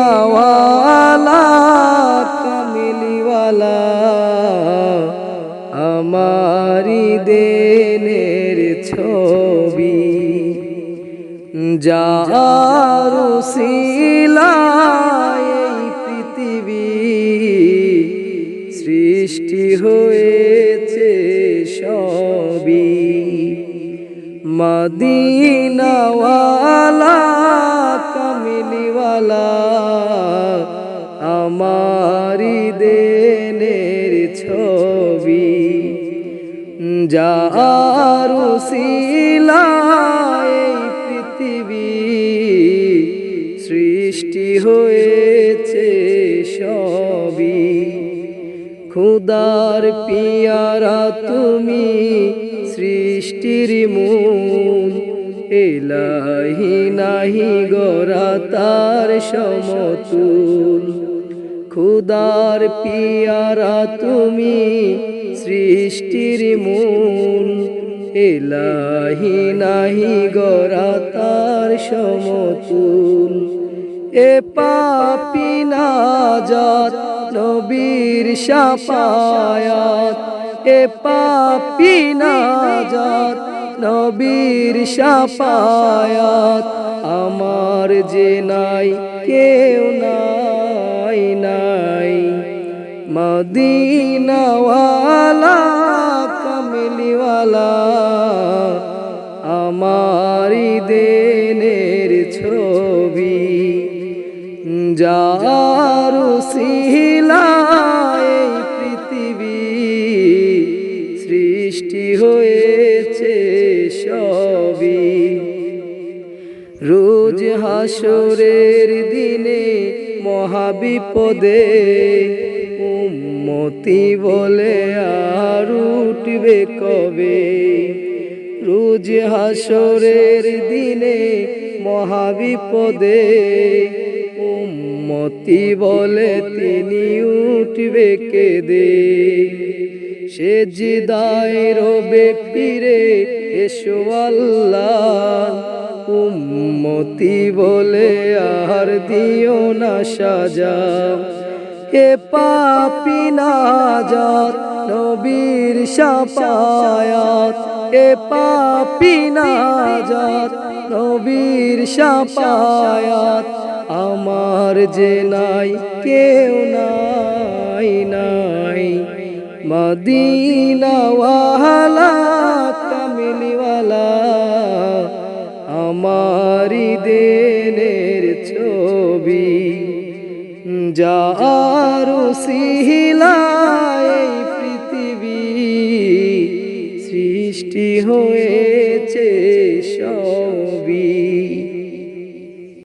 মদিনাওয়ালা কামিলিওয়ালা আমারি দেনের ছবি যার দেনের ছবি, যার শিলায় এই পৃথিবী সৃষ্টি হয়েছে সবই। খুদার পিয়ারা, তুমি সৃষ্টির মূল, এলাহি নাহি গরা তার সমতুল। খুদার পিয়ারা তুমি সৃষ্টির মূল। এলাহি নাহি গরা তার সমতুল। এ পাপি নাজাত নবীর শাপায়াত এ পাপি নাজাত নবীর শাপায়াত আমার যে নাই, কেউ নাই। নাই। মদিনাওয়ালা, কামলিওয়ালা, আমারি দেনের ছবি। যার শিলায় এই পৃথিবী সৃষ্টি হয়েছে সবই। রোজ হাসরের দিনে মহাবিপদে উন্মতি বলে আর উঠবে কবে? রুজ হাসরের দিনে মহাবিপদে উন্মতি বলে তিনি উঠবে কেদে? সে জিদায় রবে ফিরে, এসো আল্লাহ। উম্মতি বলে আর দিও না সাজা। হে পাপি নাজাত, নবীর শাপায়াত হে পাপি নাজাত, নবীর শাপায়াত আমার যে নাই, কেউ নাই নাই মদিনাওয়ালা কামিলিওয়ালা আমারি দেনের ছবি যার এই পৃথিবী সৃষ্টি হয়েছে সবই।